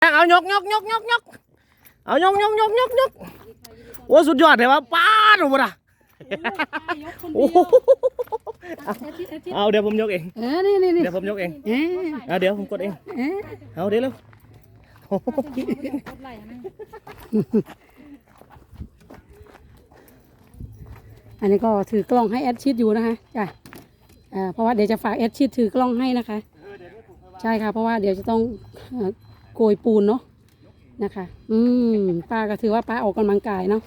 เอายกยกยกยกยกเอายกยกยกยกยกโอ้สุดยอดเลยว่าป้าดหนูบ่ะโอ้โหเอาเดี๋ยวผมยกเองเออนี่นี่นี่เดี๋ยวผมยกเองเออเอาเดี๋ยวผมกดเองเออเอาเดี๋ยวเร็วโอ้โหอันนี้ก็ถือกล้องให้แอดชิดอยู่นะคะจ้ะเอ่อเพราะว่าเดี๋ยวจะฝากแอดชิดถือกล้องให้นะคะ ใช่ค่ะเพราะว่าเดี๋ยวจะต้องเอ่อโกยปูนเนาะนะคะ อืมป้าก็ถือว่าป้าออกกำลังกายเนาะ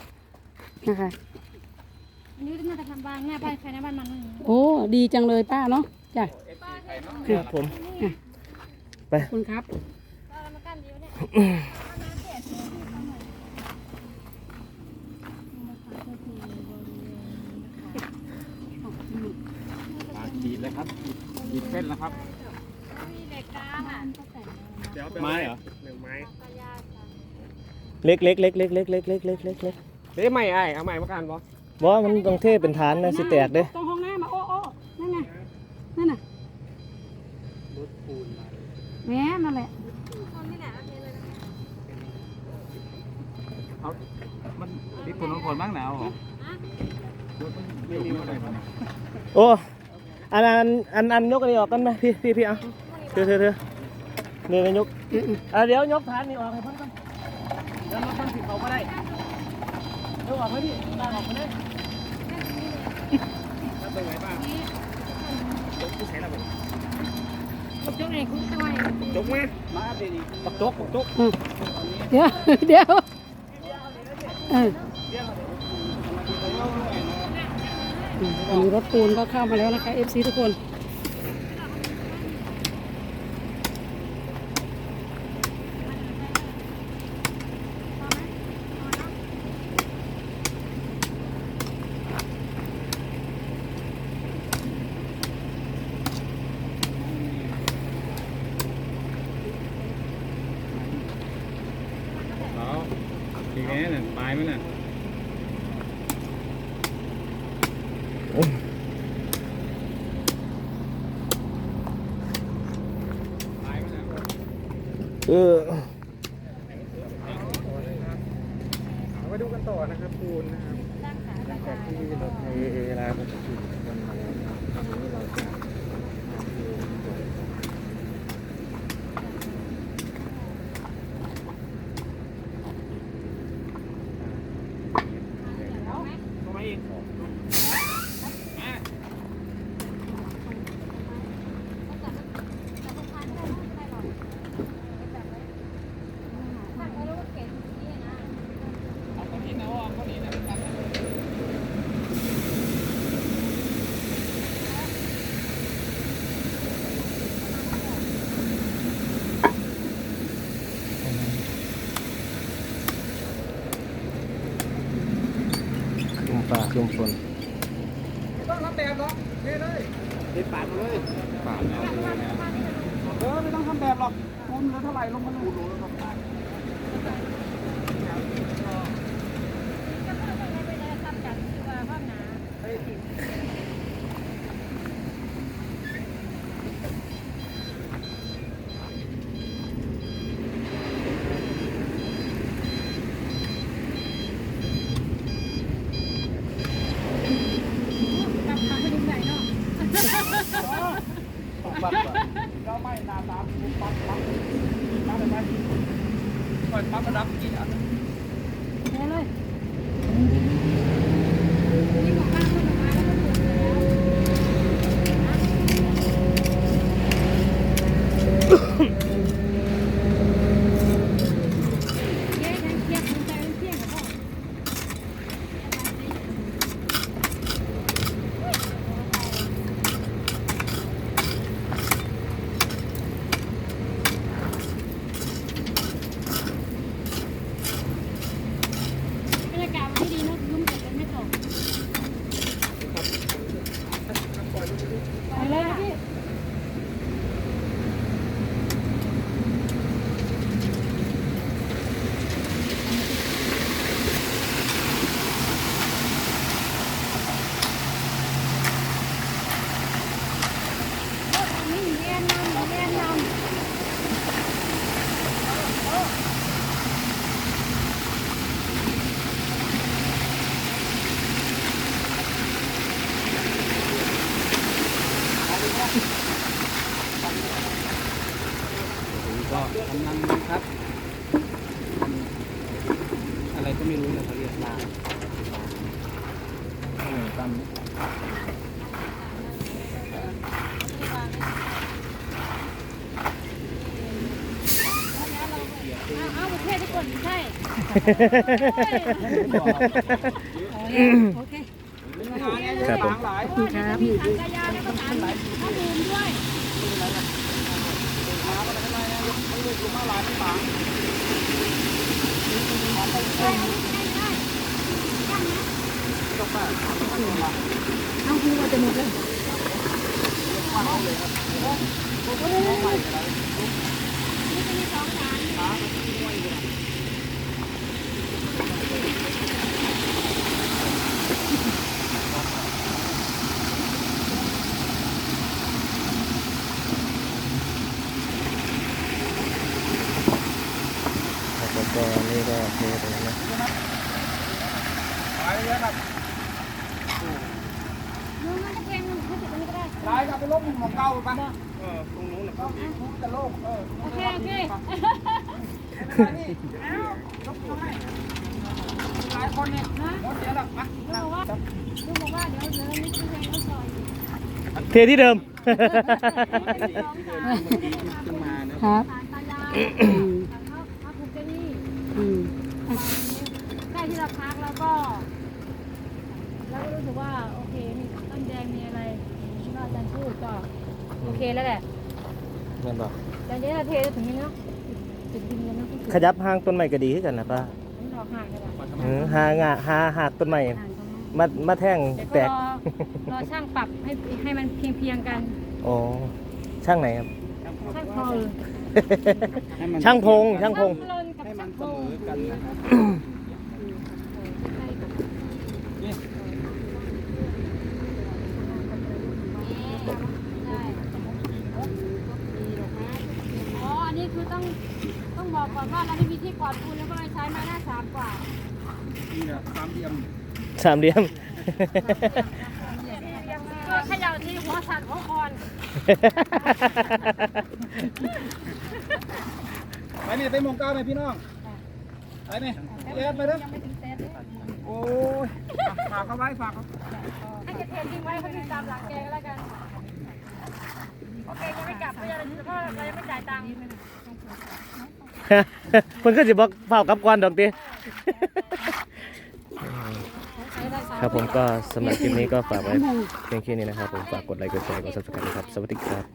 นะคะอันนี้น่าจะทำบ้านหน้าบ้านใครหน้าบ้านมันโอ้ดีจังเลยป้าเนาะจ้ะครับผมขอบคุณครับก็มากั้นเดียวเนี่ย ขีดเลยครับขีดเส้นแล้วครับ มีเหล็กดามอะ ไม้เหรอ เล็กเล็กเล็กเล็กเล็กเล็กเล็กเล็กเล็กเล็กเด้ไม่ไอ้เอาใหม่มากันบอบ่มันต้องเทเป็นฐานนะสิแตกเด้ ตรงห้องน้ำมาโอ้โอ้นั่นไงนั่นน่ะแหม่นั่นแหละคนนี่แหละโอเคเลยนะเอามันดิบคนน้องคนบ้างหนาวเหรอไม่มีอะไรมาโอ้อันอันอันอันยกอันนี้ออกกันไหมพี่พี่พี่เอาเธอเธอเธอเดี๋ยวยกอะเดี๋ยวยกฐานนี่ออกให้เพิ่นก่อน เดี๋ยวมันต้องผิดเขาไม่ได้ยกออกไหมพี่ได้ออกมาได้แล้วตรงไหนบ้างยกที่ใช้ระเบิดจกเองคุณทำไมจกไหมมาดีดีปักจกปักจกเดี๋ยวเดี๋ยวเอออันนี้รถปูนก็เข้ามาแล้วนะคะ FC ทุกคน ไหมน่ะเออมาดูกันต่อนะครับปูนนะครับหลังจากที่เราเอเอลาผมถึงวันนี้เราจะ ลมฟ้าลมฝนต้องทำแบบหรอกเทเลยเทปาดมาเลยปาดเอาเลยนะเออไม่ต้องทำแบบหรอกปูนเหลือเท่าไหร่ลงมาเลยปูนลงมาไปเลยทำจากที่ว่าห้องน้ำ ปัดก็ไม่นาตามปัดปัดปัดไปปล่อยปัดระดับกี่อัน เทเลยนี่ของบ้านคนออกมาแล้วก็ถูกแล้วเย้ยังเทียบคุณใจเที่ยงกับพ่อ บรรยากาศมันดีเนอะยุ่ม ครับ อะไรก็ไม่รู้เนี่ยเขาเรียกลาเออตำเอาเอาประเทศทุกคนใช่โอเคครับผมหลายเพราะว่าเดี๋ยวจะมีสังกายาแล้วก็สารข้อมูลด้วยมาก็ไม่เป็นไรนะยกมันลูกลงมาหลายไม่บางได้ได้ได้ได้ นะต้องมาเอาคือว่าจะหมดแล้วนี่จะมีสองสาร แล้วก็ นี่ก็เทตรงนี้นะหลายเลยครับลุงมันจะแพงมันให้ติดตรงนี้ก็ได้หลายครับไปลบหมุมของเก่าไปปะเออตรงนู้นนะครับจะโล่งเออโอเคโอเคนี่เอ้าลบเขาให้หลายคนเนี่ยหมดเดี๋ยวละมาลุงบอกว่าลุงบอกว่าเดี๋ยวเดี๋ยวนี้จะแพงแล้วก่อนเทที่เดิมขึ้นมานะครับ สารตายายอืมสารเขาเขาผูกเจนี่อืมได้ที่เราพักแล้วก็ แล้วก็รู้สึกว่าโอเคมีต้นแดงมีอะไรที่ว่าอาจารย์พูดก็โอเคแล้วแหละเงินบอกแต่เดี๋ยวเราเทถึงนี้เนาะจุดดินกันเนาะขยับห้างต้นไม้ก็ดีขึ้นกันนะป้ามันดอกห่างกันแหละเออหางะหาหักต้นไม้ห่างกันมากมามาแท่งเดี๋ยวแตก็ก รอรอช่างปรับให้ให้มันเพียงเพียงๆกันอ๋อช่างไหนครับ ช่างพงให้มันช่างพงช่างพงพลนกับให้มัช่านง เสพมงอกันนะครับใช่กับนี่ใช่อ๋ออันนี้คือต้องต้องบอกก่อนว่าเราไม่มีที่กอดปูนแล้วก็เลยใช้ไม้หน้าสามกว่านี่แหละสามเหลี่ยมสามเหลี่ยม ก็เขย่าที่หัวสั่นหัวคอนไปนี่ไปหมองเก้าไหมพี่น้อง ไปนี่เอ็ดไปเด้อยังไม่ถึงเซตเลยโอ้ยฝากเขาไว้ฝากเขาให้แกเททิ้งไว้เขาติดตามหลังแกก็แล้วกัน โอเคยังไม่กลับเพราะยังเพราะเรายังไม่จ่ายตังค์เพิ่นก็สิบอกเฝ้ากลับก่อนดอกติครับผมก็สำหรับคลิปนี้ก็ฝากไว้เพียงแค่นี้นะครับผมฝากกดไลค์กดแชร์กด subscribe นะครับ สวัสดีครับ